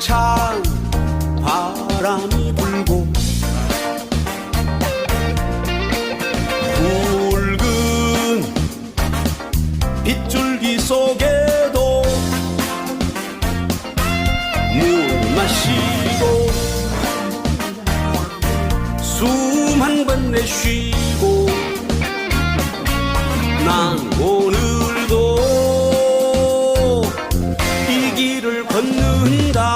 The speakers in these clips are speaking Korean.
찬 바람이 불고 붉은 빗줄기 속에도 물 마시고 숨 한 번 내쉬 걷는다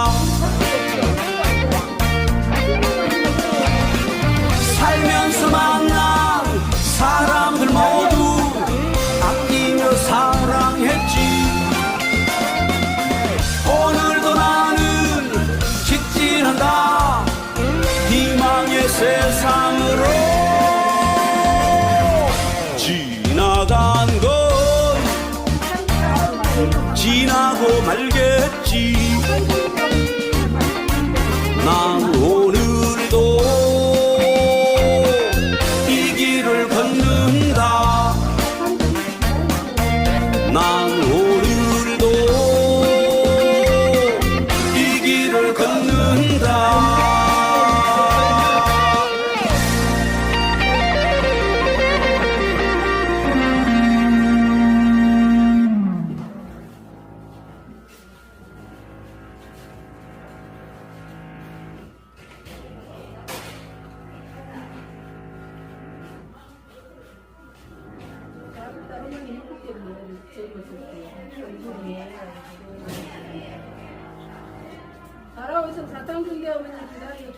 알아오서 사탕 준대 어머니 기다려.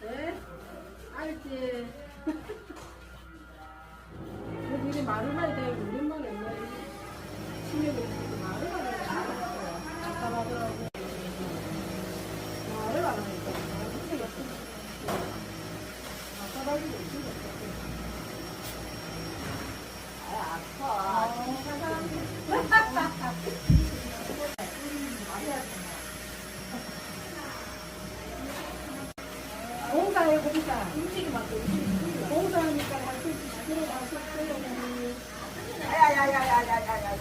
네? 알지. 그래도 이게 말을 많이 되고 오랜만에 옛날에 있고 말을 안 하니까 답답하더라고. 말을 안 하니까 답답하기 도 있어. 공사해 공사. 공사하니까 할수 들어가서 끌어오니. 야야야야야야야.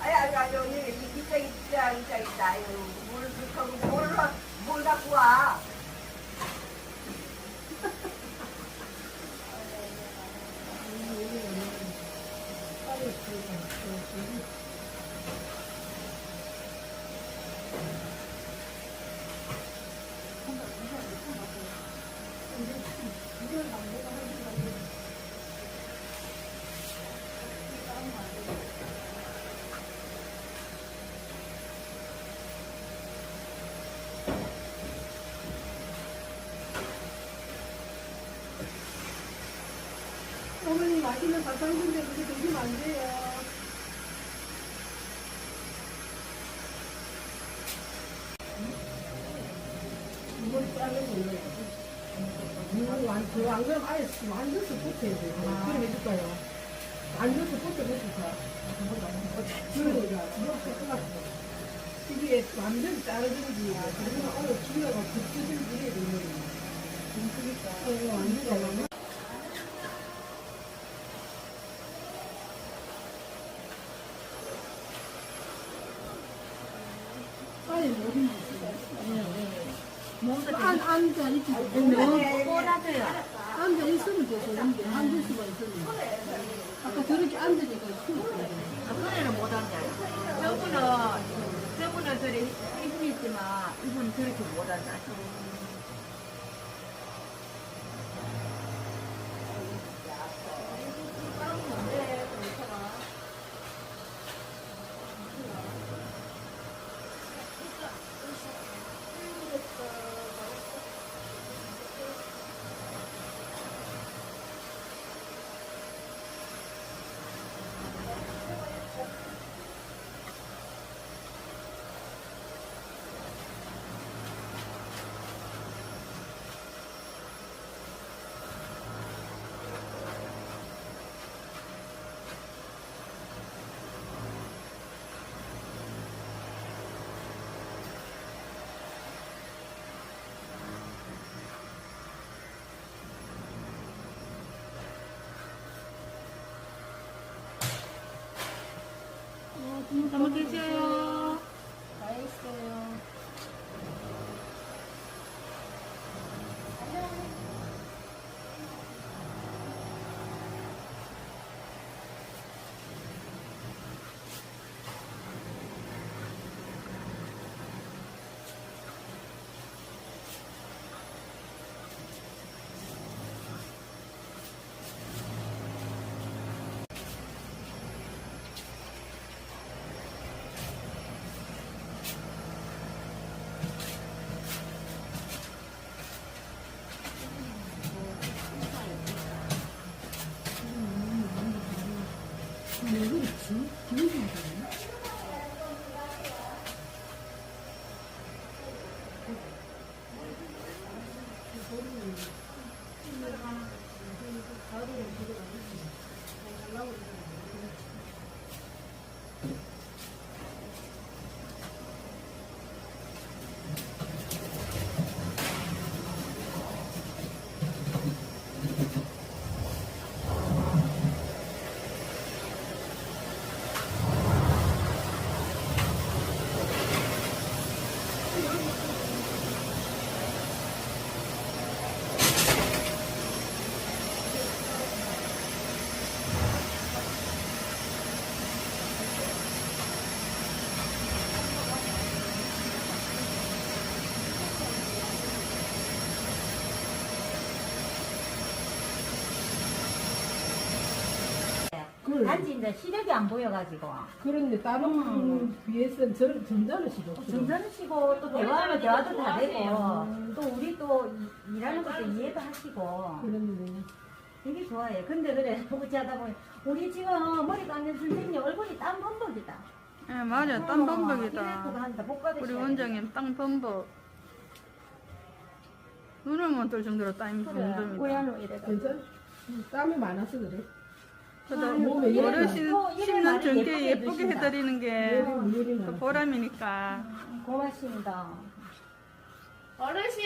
아야야 여기 이자 있자 이자 있다. 아유 뭘 그렇게 뭘뭘 뭘 갖고 와. 맛있는 준대 그게 드시면 안 돼요. 이걸 짜는 거예요. 이거 완, 저 안그럼 아예 완전 스포트해야 돼요. 그럼 해줄까요? 완전 스포트 해줄까? 그러니까. 이게 완전 자르든지, 그러면 오늘 기회가 붙이든지 해야 되는 거예요. 이거 완전 잘라면 빨리 못 안, 앉아 있지. 꼬라져요. 앉아 있으면 되는데, 앉을 수가 있으면. 아까 저렇게 앉으니까 추웠거든. 그거는 못 앉아요. 저분은, 저분은 저리 힘이 있지만, 이분은 저렇게 못 앉아요. 음, 잘 먹으세요. 다 했어요. Yeah. 단지 이제 시력이 안 보여가지고. 그런데 다른 분 비해서는 저런 점잖으시죠. 어, 점잖으 시고 또 대화하면 대화도 다 되고 또 우리 또 이- 일하는 것도 이해도 하시고 그런데 되게 좋아요. 근데 그래 어찌 하다 보니 우리 지금 머리 감는 선생님 얼굴이 땀 범벅이다. 예, 맞아. 땀 이래도 범벅이다. 우리 돼. 원장님 땀 범벅. 눈을 못 뜰 정도로 땀이 그래. 범벅입니다. 고양로 이래가. 괜찮아? 땀이 많아서 그래. 몸에 이래 어르신 또 이래 10년 많이 전께 예쁘게. 해드리는 게 물이 물이 또 많아. 보람이니까. 고맙습니다. 어르신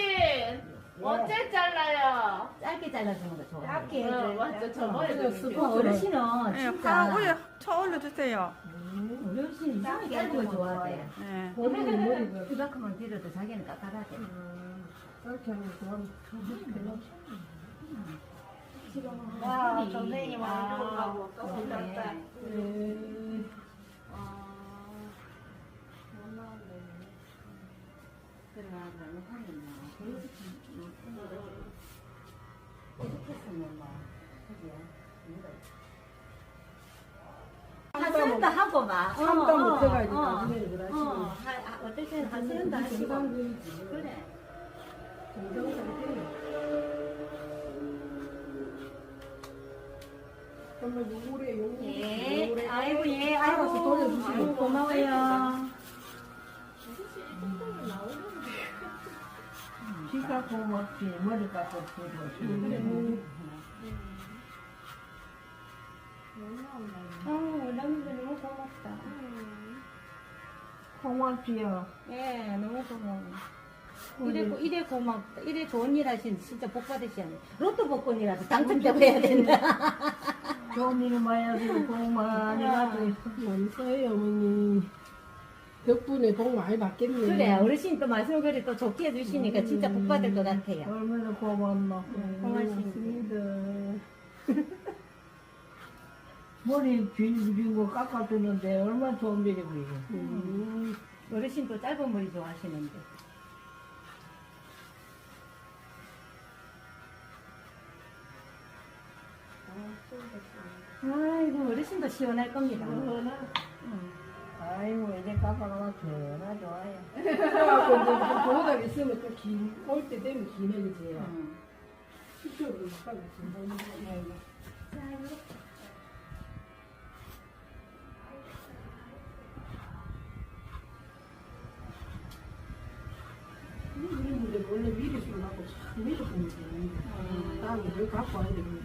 언제 잘라요? 짧게 잘라주는 거 좋아요. 짧게 어, 맞죠. 저 머리 그냥 좀 쓰고 어, 어르신은 예, 진짜 파 위에 쳐 올려주세요. 우리 어르신 이상하게 짧은 걸 좋아해. 예. 머리는 머리가 이만큼만 길어도 자기는 깝깝하대. 짧게 하면 좋아하면 별로 와, 선생님 얼굴 가고 또 네. 불렀다. 네. 한스름도 하고 막. 참다 어, 못해가지고 어, 나중에는 그러시고. 어, 하- 하- 어떨 때는 한스름도 하시고. 시간들이지. 그래. 정정상이 정말 요구래 요구 예, 요구래. 아이고, 예, 알아서 아이고, 돌려주시고. 아이고, 고마워요. 키가 고맙지 머리가 고맙지 어, 원장님들 너무 고맙다. 고맙지요 예, 너무 고마워. 이래, 고- 이래 고맙다. 이래 좋은 일 하신 진짜 복 받으셔야 돼. 로또 복권이라도 당첨되고 해야 된다. 좋은 일 많이 하고 복 많이 가지고 감사해요 어머니 덕분에 복 많이 받겠네 그래, 어르신 또 말씀 그래 또 좋게 해주시니까 진짜 복 받을 것 같아요. 얼마나 고맙노 네, 고맙습니다. 머리 길고 깎아주는데 얼마나 좋은 일이고 이거 음, 어르신 또 짧은 머리 좋아하시는데. 아 이고, 어르신 도 시원할 겁니다. 아이고 이제 깎아놓으면 전화 좋아요. 그래갖고 이제 보호다 있으면 또긴올때 되면 기네 그지? 음. 식초를 막 하겠지 우리 문제 원래 미리 술 갖고 참 미리 보면 되는데 다음에 왜 갖고 와야 되는데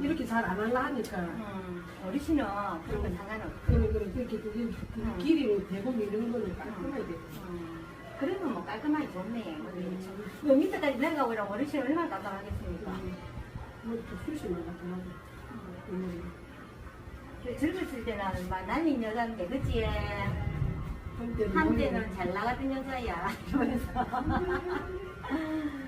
이렇게 잘 안 할라 하니까 음, 어르신은 그런 건 상관없어. 그래 그래 그렇게 그게 그 길이로 대고 이런 거는 깔끔하게 돼 음, 그러면 뭐 깔끔하게 좋네. 그 밑에까지 내려가고 이러면 어르신 얼마나 깜깜하겠습니까? 뭐또 수시 나가더라고 그 젊었을 때는 막 날린 여자인데, 그치? 한때는 한때는 잘 나가던 여자야. 이러면서.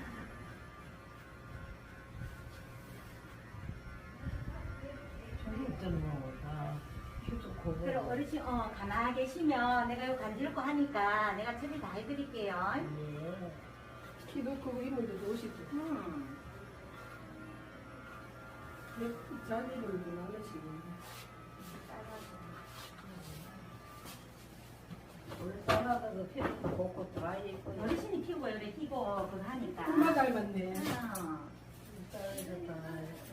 그럼 어르신, 어, 가만히 계시면 내가 이거 간지럽고 하니까 내가 처리 다 해드릴게요. 예. 키도 크고 이모도 좋으시고 음. 자기는 좀 많으시고 우리 사람들도 피부도 곱고 다 있고 어르신이 피고 이래 피고 그거 하니까. 엄마 닮았네 어. 딸도 다 있고.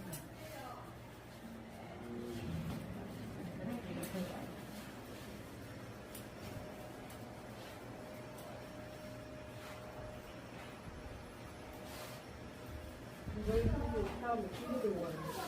이걸 다음에 기도 들고 가야 돼.